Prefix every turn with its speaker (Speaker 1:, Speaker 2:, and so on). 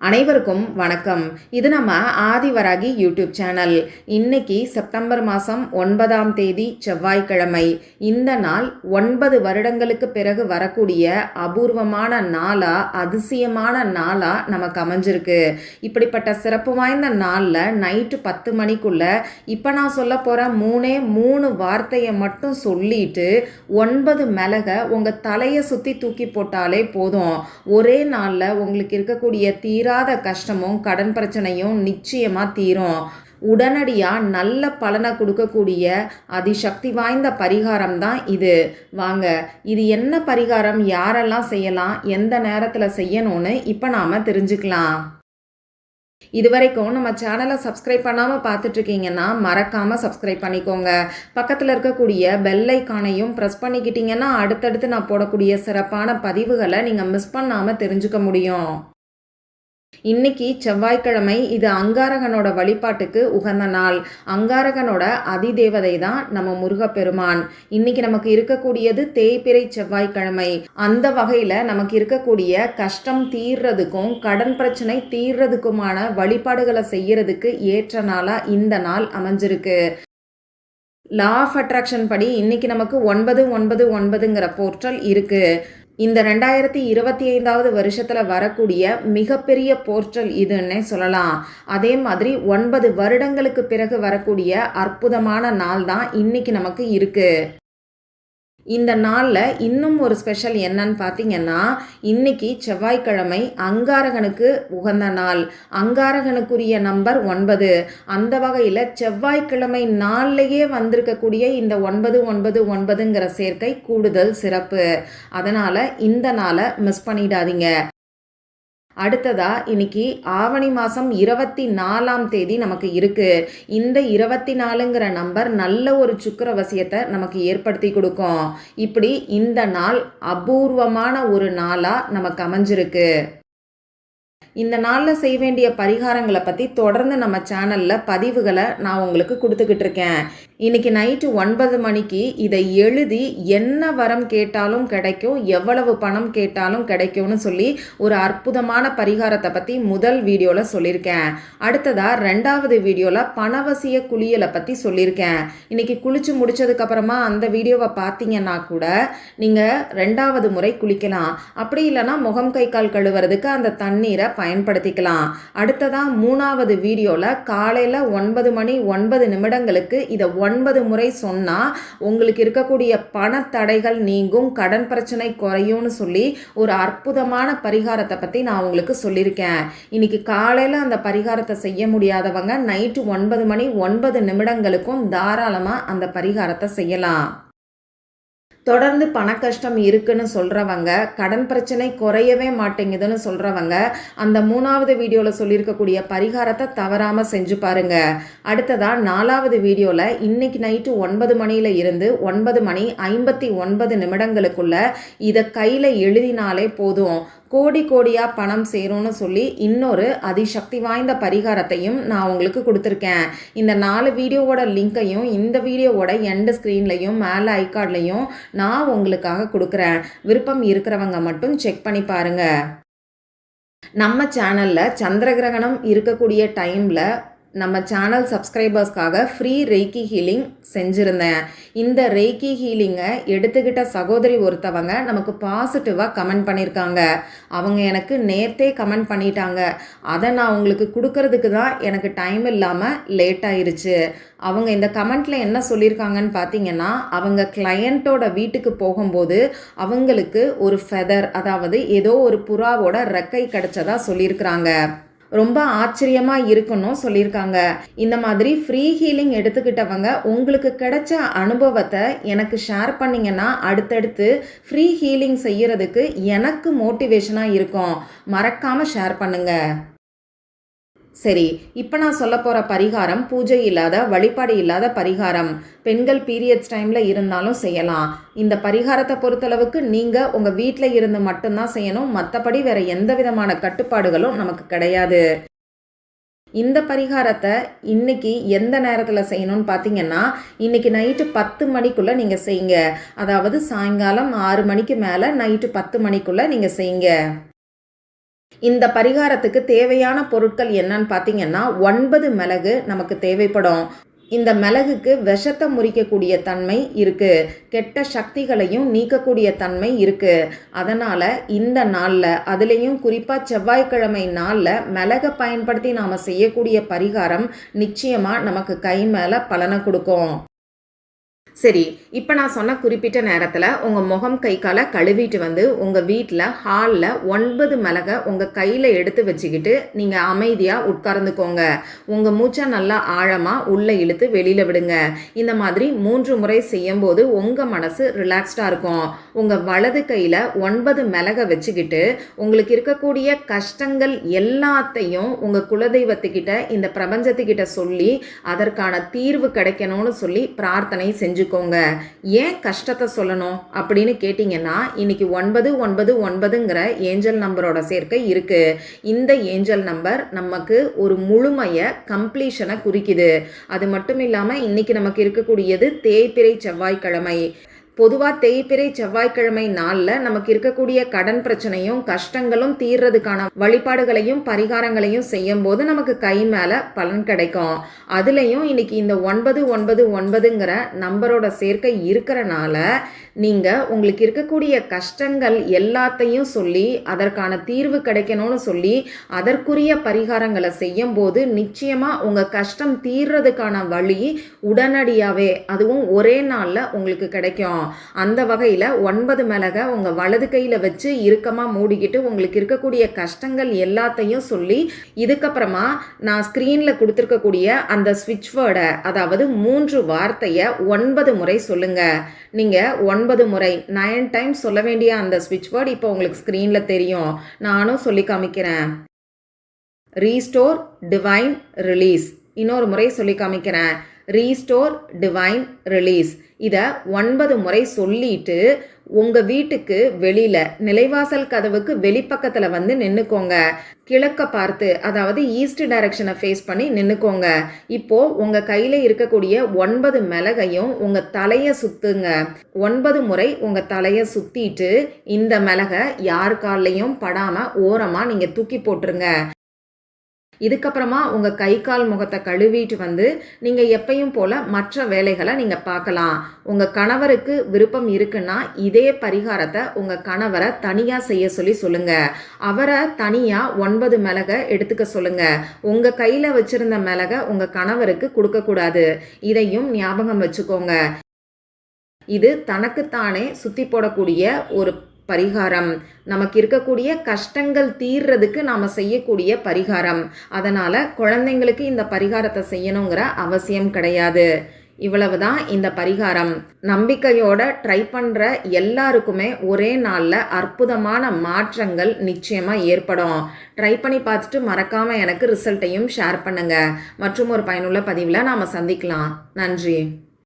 Speaker 1: அனைவருக்கும் வணக்கம். இது நம்ம ஆதிவராகி யூடியூப் சேனல். இன்னைக்கு செப்டம்பர் மாதம் ஒன்பதாம் தேதி செவ்வாய்க்கிழமை. இந்த நாள் ஒன்பது வருடங்களுக்கு பிறகு வரக்கூடிய அபூர்வமான நாளா அதிசயமான நாளா நமக்கு அமைஞ்சிருக்கு. இப்படிப்பட்ட சிறப்பு வாய்ந்த நாளில் நைட்டு பத்து மணிக்குள்ள இப்போ நான் சொல்ல போகிற மூணே மூணு வார்த்தையை மட்டும் சொல்லிட்டு ஒன்பது மிளகை உங்கள் தலையை சுற்றி தூக்கி போட்டாலே போதும். ஒரே நாளில் உங்களுக்கு இருக்கக்கூடிய தீராத கஷ்டமும் கடன் பிரச்சனையும் நிச்சயமாக தீரும். உடனடியாக நல்ல பலனை கொடுக்கக்கூடிய அதிசக்தி வாய்ந்த பரிகாரம் தான் இது. வாங்க இது என்ன பரிகாரம்? யாரெல்லாம் செய்யலாம்? எந்த நேரத்தில் செய்யணும்னு இப்போ நாம் தெரிஞ்சுக்கலாம். இதுவரைக்கும் நம்ம சேனலை சப்ஸ்கிரைப் பண்ணாமல் பார்த்துட்ருக்கீங்கன்னா மறக்காமல் சப்ஸ்கிரைப் பண்ணிக்கோங்க. பக்கத்தில் இருக்கக்கூடிய பெல்லைக்கானையும் ப்ரெஸ் பண்ணிக்கிட்டிங்கன்னா அடுத்தடுத்து நான் போடக்கூடிய சிறப்பான பதிவுகளை நீங்கள் மிஸ் பண்ணாமல் தெரிஞ்சுக்க முடியும். இன்னைக்கு செவ்வாய்க்கிழமை இது அங்காரகனோட வழிபாட்டுக்கு உகந்த நாள். அங்காரகனோட அதிதேவதை தான் நம்ம முருகப்பெருமான். இன்னைக்கு நமக்கு இருக்கக்கூடியது தேய்பிறை செவ்வாய்க்கிழமை. அந்த வகையில் நமக்கு இருக்கக்கூடிய கஷ்டம் தீர்றதுக்கும் கடன் பிரச்சனை தீர்றதுக்குமான வழிபாடுகளை செய்யறதுக்கு ஏற்ற நாளாக இந்த நாள் அமைஞ்சிருக்கு. லா ஆஃப் அட்ராக்ஷன் படி இன்னைக்கு நமக்கு ஒன்பது ஒன்பது ஒன்பதுங்கிற போர்ட்டல் இருக்குது இந்த ரெண்டாயிரத்தி இருபத்தி ஐந்தாவது வருஷத்தில் வரக்கூடிய மிகப்பெரிய போர்ட்டல் இதுன்னே சொல்லலாம். அதே மாதிரி ஒன்பது வருடங்களுக்கு பிறகு வரக்கூடிய அற்புதமான நாள் தான் இன்னைக்கு நமக்கு இருக்குது இந்த நாளில் இன்னும் ஒரு ஸ்பெஷல் என்னன்னு பார்த்தீங்கன்னா இன்னைக்கு செவ்வாய்க்கிழமை அங்காரகனுக்கு உகந்த நாள். அங்காரகனுக்குரிய நம்பர் ஒன்பது. அந்த வகையில் செவ்வாய்க்கிழமை நாள்லேயே வந்திருக்கக்கூடிய இந்த ஒன்பது ஒன்பது ஒன்பதுங்கிற சேர்க்கை கூடுதல் சிறப்பு. அதனால் இந்த நாளை மிஸ் பண்ணிடாதீங்க. அடுத்ததா இன்னைக்கு ஆவணி மாதம் இருபத்தி நாலாம் தேதி நமக்கு இருக்குது இந்த இருபத்தி நாலுங்கிற நம்பர் நல்ல ஒரு சுக்கரவசியத்தை நமக்கு ஏற்படுத்தி கொடுக்கும். இப்படி இந்த நாள் அபூர்வமான ஒரு நாளாக நமக்கு அமைஞ்சிருக்கு. இந்த நாளில் செய்ய வேண்டிய பரிகாரங்களை பற்றி தொடர்ந்து நம்ம சேனலில் பதிவுகளை நான் உங்களுக்கு கொடுத்துக்கிட்டு இருக்கேன். இன்னைக்கு நைட்டு ஒன்பது மணிக்கு இதை எழுதி என்ன வரம் கேட்டாலும் கிடைக்கும் எவ்வளவு பணம் கேட்டாலும் கிடைக்கும்னு சொல்லி ஒரு அற்புதமான பரிகாரத்தை பற்றி முதல் வீடியோவில் சொல்லியிருக்கேன். அடுத்ததாக ரெண்டாவது வீடியோவில் பணவசிய குளியலை பற்றி சொல்லியிருக்கேன். இன்னைக்கு குளிச்சு முடிச்சதுக்கப்புறமா அந்த வீடியோவை பார்த்தீங்கன்னா கூட நீங்கள் ரெண்டாவது முறை குளிக்கலாம். அப்படி இல்லைன்னா முகம் கை கால் கழுவுறதுக்கு அந்த தண்ணீரை பயன்படுத்திக்கலாம். அடுத்ததாக மூணாவது வீடியோவில் காலையில் ஒன்பது மணி ஒன்பது நிமிடங்களுக்கு இதை ஒன்பது முறை சொன்னால் உங்களுக்கு இருக்கக்கூடிய பணத்தடைகள் நீங்கும் கடன் பிரச்சனை குறையும்னு சொல்லி ஒரு அற்புதமான பரிகாரத்தை பற்றி நான் உங்களுக்கு சொல்லியிருக்கேன். இன்னைக்கு காலையில் அந்த பரிகாரத்தை செய்ய முடியாதவங்க நைட்டு ஒன்பது மணி ஒன்பது நிமிடங்களுக்கும் தாராளமாக அந்த பரிகாரத்தை செய்யலாம். தொடர்ந்து பண கஷ்டம் இருக்குன்னு சொல்கிறவங்க கடன் பிரச்சனை குறையவே மாட்டேங்குதுன்னு சொல்கிறவங்க அந்த மூணாவது வீடியோவில் சொல்லியிருக்கக்கூடிய பரிகாரத்தை தவறாமல் செஞ்சு பாருங்க. அடுத்ததாக நாலாவது வீடியோவில் இன்னைக்கு நைட்டு ஒன்பது மணியில் இருந்து ஒன்பது மணி ஐம்பத்தி ஒன்பது நிமிடங்களுக்குள்ள இதை கையில் எழுதினாலே போதும். கோடி கோடியாக பணம் சேரும்னு சொல்லி இன்னொரு அதிசக்தி வாய்ந்த பரிகாரத்தையும் நான் உங்களுக்கு கொடுத்துருக்கேன். இந்த நாலு வீடியோவோட லிங்க்கையும் இந்த வீடியோவோட எண்டு ஸ்க்ரீன்லையும் மேலே ஐகார்ட்லையும் நான் உங்களுக்காக கொடுக்குறேன். விருப்பம் இருக்கிறவங்க மட்டும் செக் பண்ணி பாருங்கள் நம்ம சேனலில் சந்திர கிரகணம் இருக்கக்கூடிய டைமில் நம்ம சேனல் சப்ஸ்கிரைபர்ஸ்க்காக ஃப்ரீ ரெய்கி ஹீலிங் செஞ்சுருந்தேன். இந்த ரெய்கி ஹீலிங்கை எடுத்துக்கிட்ட சகோதரி ஒருத்தவங்க நமக்கு பாசிட்டிவாக கமெண்ட் பண்ணியிருக்காங்க அவங்க எனக்கு நேர்த்தே கமெண்ட் பண்ணிட்டாங்க. அதை நான் உங்களுக்கு கொடுக்கறதுக்கு தான் எனக்கு டைம் இல்லாமல் லேட் ஆயிருச்சு. அவங்க இந்த கமெண்ட்டில் என்ன சொல்லியிருக்காங்கன்னு பார்த்தீங்கன்னா அவங்க கிளையண்ட்டோட வீட்டுக்கு போகும்போது அவங்களுக்கு ஒரு ஃபெதர் அதாவது ஏதோ ஒரு புறாவோட ரெக்கை கிடச்சதா சொல்லியிருக்கிறாங்க ரொம்ப ஆச்சரியமாக இருக்கணும் சொல்லியிருக்காங்க. இந்த மாதிரி ஃப்ரீ ஹீலிங் எடுத்துக்கிட்டவங்க உங்களுக்கு கிடைச்ச அனுபவத்தை எனக்கு ஷேர் பண்ணிங்கன்னா அடுத்தடுத்து ஃப்ரீ ஹீலிங் செய்யறதுக்கு எனக்கு மோட்டிவேஷனாக இருக்கும். மறக்காமல் ஷேர் பண்ணுங்கள் சரி இப்போ நான் சொல்ல போகிற பரிகாரம் பூஜை இல்லாத வழிபாடு இல்லாத பரிகாரம். பெண்கள் பீரியட்ஸ் டைமில் இருந்தாலும் செய்யலாம். இந்த பரிகாரத்தை பொறுத்தளவுக்கு நீங்கள் உங்கள் வீட்டில் இருந்து மட்டும்தான் செய்யணும். மற்றபடி வேறு எந்த விதமான கட்டுப்பாடுகளும் நமக்கு கிடையாது. இந்த பரிகாரத்தை இன்னைக்கு எந்த நேரத்தில் செய்யணும்னு பார்த்தீங்கன்னா இன்னைக்கு நைட்டு பத்து மணிக்குள்ளே நீங்கள் செய்யுங்க. அதாவது சாயங்காலம் ஆறு மணிக்கு மேலே நைட்டு பத்து மணிக்குள்ளே நீங்கள் செய்யுங்க. இந்த பரிகாரத்துக்கு தேவையான பொருட்கள் என்னன்னு பார்த்தீங்கன்னா ஒன்பது மிளகு நமக்கு தேவைப்படும். இந்த மிளகுக்கு விஷத்தை முறிக்கக்கூடிய தன்மை இருக்கு. கெட்ட சக்திகளையும் நீக்கக்கூடிய தன்மை இருக்கு. அதனால இந்த நாளில் அதுலேயும் குறிப்பாக செவ்வாய்க்கிழமை நாளில் மிளகை பயன்படுத்தி நாம் செய்யக்கூடிய பரிகாரம் நிச்சயமாக நமக்கு கை மேலே பலனை கொடுக்கும். சரி இப்போ நான் சொன்ன குறிப்பிட்ட நேரத்தில் உங்கள் முகம் கை காலை கழுவிட்டு வந்து உங்கள் வீட்டில் ஹாலில் ஒன்பது மிளகை உங்கள் கையில் எடுத்து வச்சுக்கிட்டு நீங்கள் அமைதியாக உட்கார்ந்துக்கோங்க. உங்கள் மூச்சை நல்லா ஆழமாக உள்ளே இழுத்து வெளியில் விடுங்க. இந்த மாதிரி மூன்று முறை செய்யும்போது உங்கள் மனசு ரிலாக்ஸ்டாக இருக்கும். உங்கள் வலது கையில் ஒன்பது மிளகை வச்சுக்கிட்டு உங்களுக்கு இருக்கக்கூடிய கஷ்டங்கள் எல்லாத்தையும் உங்கள் குலதெய்வத்துக்கிட்ட இந்த பிரபஞ்சத்துக்கிட்ட சொல்லி அதற்கான தீர்வு கிடைக்கணும்னு சொல்லி பிரார்த்தனை செஞ்சு தெரிஞ்சுக்கோங்க ஏன் கஷ்டத்தை சொல்லணும் அப்படின்னு கேட்டிங்கன்னா இன்னைக்கு ஒன்பது ஒன்பது ஒன்பதுங்கிற ஏஞ்சல் நம்பரோட சேர்க்கை இருக்குது இந்த ஏஞ்சல் நம்பர் நமக்கு ஒரு முழுமையை கம்ப்ளீஷனை குறிக்குது. அது மட்டும் இல்லாமல் இன்னைக்கு நமக்கு இருக்கக்கூடியது தேய்பிறை செவ்வாய்க்கிழமை. பொதுவாக தேய்பிறை செவ்வாய்க்கிழமை நாளில் நமக்கு இருக்கக்கூடிய கடன் பிரச்சனையும் கஷ்டங்களும் தீர்றதுக்கான வழிபாடுகளையும் பரிகாரங்களையும் செய்யும் போது நமக்கு கை மேலே பலன் கிடைக்கும். அதுலேயும் இன்னைக்கு இந்த ஒன்பது ஒன்பது ஒன்பதுங்கிற நம்பரோட சேர்க்கை இருக்கிறனால நீங்கள் உங்களுக்கு இருக்கக்கூடிய கஷ்டங்கள் எல்லாத்தையும் சொல்லி அதற்கான தீர்வு கிடைக்கணும்னு சொல்லி அதற்குரிய பரிகாரங்களை செய்யும் போது நிச்சயமாக உங்கள் கஷ்டம் தீர்றதுக்கான வழி உடனடியாகவே அதுவும் ஒரே நாளில் உங்களுக்கு கிடைக்கும். அந்த வகையில் ஒன்பது மிளகை உங்கள் வலது கையில் வச்சு இறுக்கமாக மூடிக்கிட்டு உங்களுக்கு இருக்கக்கூடிய கஷ்டங்கள் எல்லாத்தையும் சொல்லி இதுக்கப்புறமா நான் ஸ்க்ரீனில் கொடுத்துருக்கக்கூடிய அந்த ஸ்விட்ச் வேர்டை அதாவது மூன்று வார்த்தையை ஒன்பது முறை சொல்லுங்கள் நீங்கள் ஒன் ஒன்பது முறை நைன் டைம்ஸ் சொல்ல வேண்டிய அந்த ஸ்விட்ச் வேர்டு இப்போ உங்களுக்கு ஸ்க்ரீனில் தெரியும். நானும் சொல்லி காமிக்கிறேன். ரீஸ்டோர் டிவைன் ரிலீஸ் இன்னொரு முறை சொல்லி காமிக்கிறேன். ரீஸ்டோர் டிவைன் ரிலீஸ் இதை ஒன்பது முறை சொல்லிட்டு உங்கள் வீட்டுக்கு வெளியில் நிலைவாசல் கதவுக்கு வெளிப்பக்கத்தில் வந்து நின்றுக்கோங்க கிழக்க பார்த்து அதாவது ஈஸ்ட் டைரக்ஷனை ஃபேஸ் பண்ணி நின்றுக்கோங்க இப்போது உங்கள் கையில் இருக்கக்கூடிய ஒன்பது மிளகையும் உங்கள் தலையை சுற்றுங்க ஒன்பது முறை உங்கள் தலையை சுற்றிட்டு இந்த மிளகை யார் கால்லையும் படாமல் ஓரமாக நீங்கள் தூக்கி போட்டுருங்க. இதுக்கப்புறமா உங்கள் கை கால் முகத்தை கழுவிட்டு வந்து நீங்கள் எப்பையும் போல் மற்ற வேலைகளை நீங்கள் பார்க்கலாம். உங்கள் கணவருக்கு விருப்பம் இருக்குன்னா இதே பரிகாரத்தை உங்கள் கணவரை தனியாக செய்ய சொல்லி சொல்லுங்கள் அவரை தனியாக ஒன்பது மிளகை எடுத்துக்க சொல்லுங்கள் உங்கள் கையில் வச்சுருந்த மிளகை உங்கள் கணவருக்கு கொடுக்கக்கூடாது இதையும் ஞாபகம் வச்சுக்கோங்க. இது தனக்குத்தானே சுற்றி போடக்கூடிய ஒரு பரிகாரம். நமக்கு இருக்கக்கூடிய கஷ்டங்கள் தீர்றதுக்கு நாம் செய்யக்கூடிய பரிகாரம். அதனால் குழந்தைங்களுக்கு இந்த பரிகாரத்தை செய்யணுங்கிற அவசியம் கிடையாது. இவ்வளவு தான் இந்த பரிகாரம். நம்பிக்கையோட ட்ரை பண்ணுற எல்லாருக்குமே ஒரே நாளில் அற்புதமான மாற்றங்கள் நிச்சயமாக ஏற்படும். ட்ரை பண்ணி பார்த்துட்டு மறக்காமல் எனக்கு ரிசல்ட்டையும் ஷேர் பண்ணுங்கள் மற்றும் ஒரு பயனுள்ள பதிவில் நாம் சந்திக்கலாம். நன்றி.